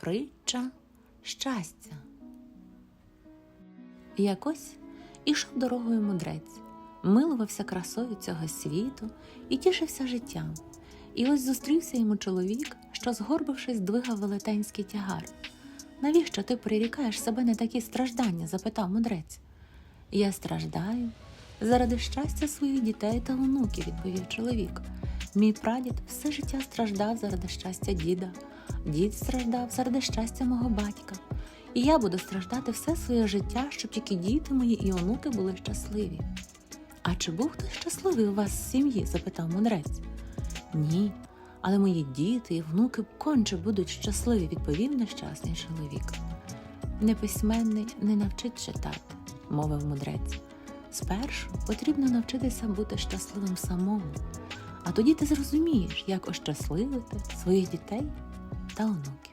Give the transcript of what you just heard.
Притча щастя. Якось ішов дорогою мудрець, милувався красою цього світу і тішився життям. І ось зустрівся йому чоловік, що, згорбившись, двигав велетенський тягар. Навіщо ти прирікаєш себе на такі страждання? запитав мудрець. Я страждаю заради щастя своїх дітей та онуків, відповів чоловік. Мій прадід все життя страждав заради щастя діда, дід страждав заради щастя мого батька. І я буду страждати все своє життя, щоб тільки діти мої і онуки були щасливі. А чи був хтось щасливий у вас з сім'ї? запитав мудрець. Ні, але мої діти і внуки конче будуть щасливі, відповів нещасний чоловік. Неписьменний не навчить читати, мовив мудрець. Спершу потрібно навчитися бути щасливим самому, а тоді ти зрозумієш, як ощасливити своїх дітей та онуків.